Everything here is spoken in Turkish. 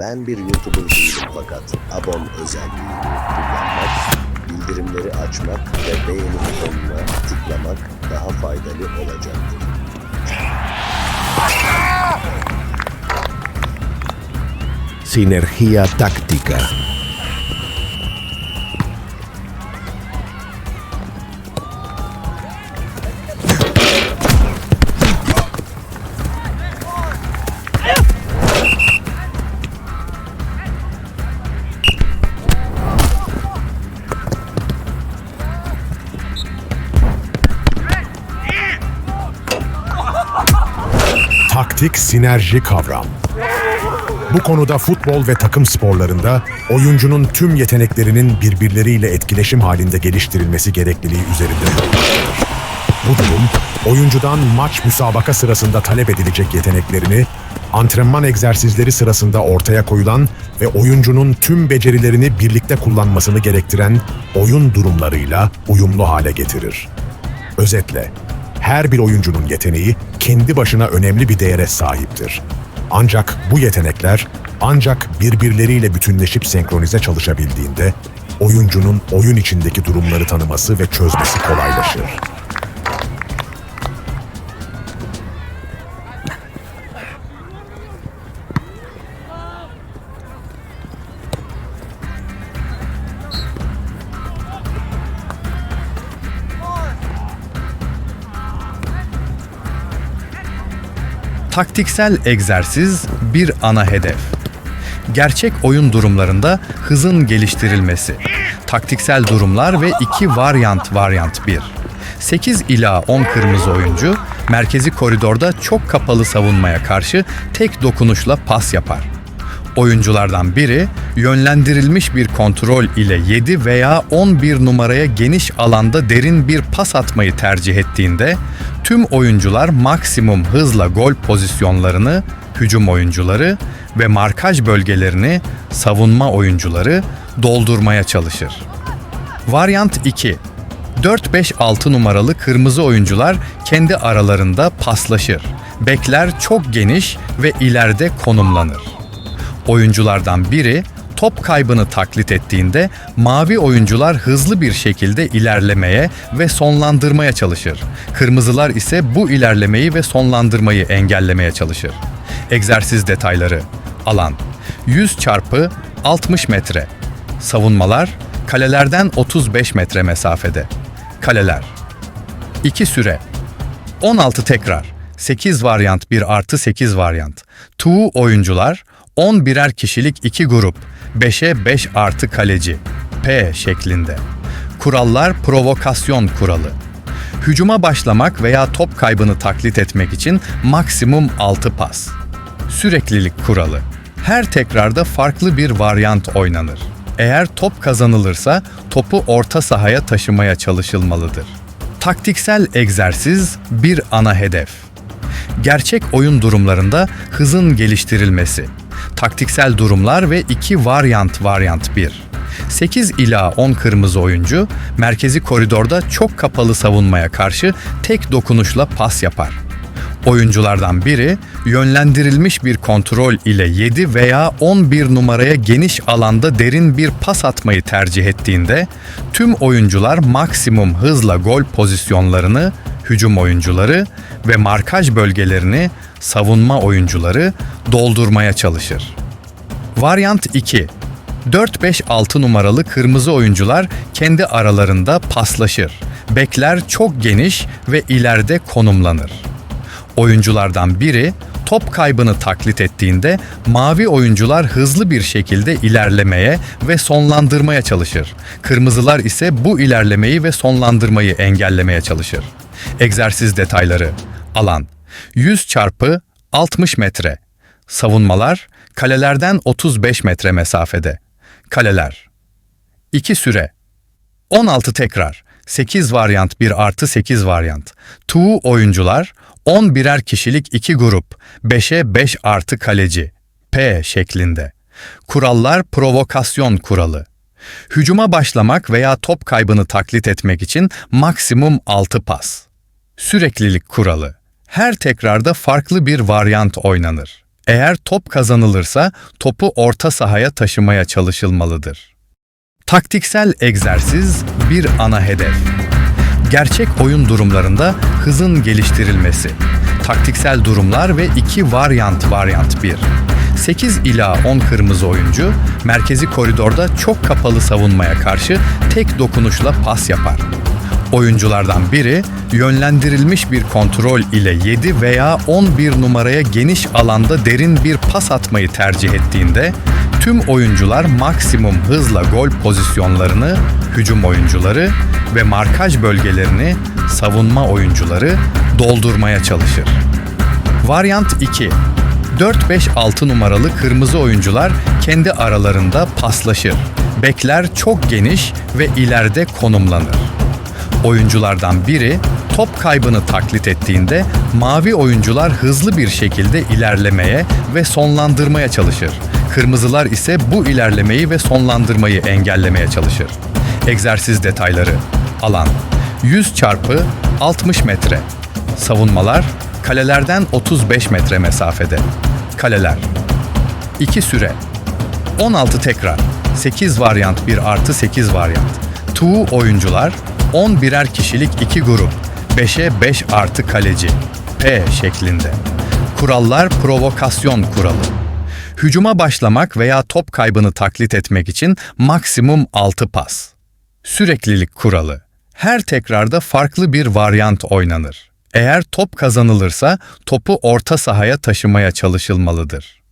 Ben bir YouTuber değilim fakat abon özelliğini kullanmak, bildirimleri açmak ve beğeni butonuna tıklamak daha faydalı olacaktır. Sinergia táctica. Taktik sinerji kavram. Bu konuda futbol ve takım sporlarında oyuncunun tüm yeteneklerinin birbirleriyle etkileşim halinde geliştirilmesi gerekliliği üzerinde. Bu durum, oyuncudan maç müsabaka sırasında talep edilecek yeteneklerini, antrenman egzersizleri sırasında ortaya koyulan ve oyuncunun tüm becerilerini birlikte kullanmasını gerektiren oyun durumlarıyla uyumlu hale getirir. Özetle, her bir oyuncunun yeteneği kendi başına önemli bir değere sahiptir. Ancak bu yetenekler ancak birbirleriyle bütünleşip senkronize çalışabildiğinde oyuncunun oyun içindeki durumları tanıması ve çözmesi kolaylaşır. Taktiksel egzersiz bir ana hedef. Gerçek oyun durumlarında hızın geliştirilmesi. Taktiksel durumlar ve iki varyant varyant 1. 8 ila 10 kırmızı oyuncu merkezi koridorda çok kapalı savunmaya karşı tek dokunuşla pas yapar. Oyunculardan biri yönlendirilmiş bir kontrol ile 7 veya 11 numaraya geniş alanda derin bir pas atmayı tercih ettiğinde tüm oyuncular maksimum hızla gol pozisyonlarını hücum oyuncuları ve markaj bölgelerini savunma oyuncuları doldurmaya çalışır. Varyant 2 4-5-6 numaralı kırmızı oyuncular kendi aralarında paslaşır. Bekler çok geniş ve ileride konumlanır. Oyunculardan biri top kaybını taklit ettiğinde mavi oyuncular hızlı bir şekilde ilerlemeye ve sonlandırmaya çalışır. Kırmızılar ise bu ilerlemeyi ve sonlandırmayı engellemeye çalışır. Egzersiz detayları. Alan 100 çarpı 60 metre. Savunmalar kalelerden 35 metre mesafede. Kaleler 2 süre 16 tekrar 8 varyant 1 artı 8 varyant. Two oyuncular 10 birer kişilik 2 grup 5'e 5 artı kaleci P şeklinde. Kurallar provokasyon kuralı. Hücuma başlamak veya top kaybını taklit etmek için maksimum 6 pas. Süreklilik kuralı. Her tekrarda farklı bir varyant oynanır. Eğer top kazanılırsa topu orta sahaya taşımaya çalışılmalıdır. Taktiksel egzersiz bir ana hedef. Gerçek oyun durumlarında hızın geliştirilmesi. Taktiksel durumlar ve iki varyant varyant 1. 8 ila 10 kırmızı oyuncu merkezi koridorda çok kapalı savunmaya karşı tek dokunuşla pas yapar. Oyunculardan biri yönlendirilmiş bir kontrol ile 7 veya 11 numaraya geniş alanda derin bir pas atmayı tercih ettiğinde tüm oyuncular maksimum hızla gol pozisyonlarını hücum oyuncuları ve markaj bölgelerini savunma oyuncuları doldurmaya çalışır. Varyant 2 4-5-6 numaralı kırmızı oyuncular kendi aralarında paslaşır. Bekler çok geniş ve ileride konumlanır. Oyunculardan biri top kaybını taklit ettiğinde mavi oyuncular hızlı bir şekilde ilerlemeye ve sonlandırmaya çalışır. Kırmızılar ise bu ilerlemeyi ve sonlandırmayı engellemeye çalışır. Egzersiz detayları. Alan 100 çarpı 60 metre. Savunmalar kalelerden 35 metre mesafede. Kaleler 2 süre 16 tekrar 8 varyant 1 artı 8 varyant. Two oyuncular 10 birer kişilik 2 grup 5'e 5 artı kaleci P şeklinde. Kurallar provokasyon kuralı. Hücuma başlamak veya top kaybını taklit etmek için maksimum 6 pas. Süreklilik kuralı. Her tekrarda farklı bir varyant oynanır. Eğer top kazanılırsa topu orta sahaya taşımaya çalışılmalıdır. Taktiksel egzersiz bir ana hedef. Gerçek oyun durumlarında hızın geliştirilmesi. Taktiksel durumlar ve iki varyant varyant 1. 8 ila 10 kırmızı oyuncu merkezi koridorda çok kapalı savunmaya karşı tek dokunuşla pas yapar. Oyunculardan biri yönlendirilmiş bir kontrol ile 7 veya 11 numaraya geniş alanda derin bir pas atmayı tercih ettiğinde tüm oyuncular maksimum hızla gol pozisyonlarını hücum oyuncuları ve markaj bölgelerini savunma oyuncuları doldurmaya çalışır. Varyant 2. 4-5-6 numaralı kırmızı oyuncular kendi aralarında paslaşır. Bekler çok geniş ve ileride konumlanır. Oyunculardan biri top kaybını taklit ettiğinde mavi oyuncular hızlı bir şekilde ilerlemeye ve sonlandırmaya çalışır. Kırmızılar ise bu ilerlemeyi ve sonlandırmayı engellemeye çalışır. Egzersiz detayları. Alan 100 çarpı 60 metre. Savunmalar kalelerden 35 metre mesafede. Kaleler 2 süre 16 tekrar, 8 varyant 1 artı 8 varyant. Two oyuncular, 10 birer kişilik 2 grup, 5'e 5 artı kaleci. P şeklinde. Kurallar provokasyon kuralı. Hücuma başlamak veya top kaybını taklit etmek için maksimum 6 pas. Süreklilik kuralı. Her tekrarda farklı bir varyant oynanır. Eğer top kazanılırsa topu orta sahaya taşımaya çalışılmalıdır.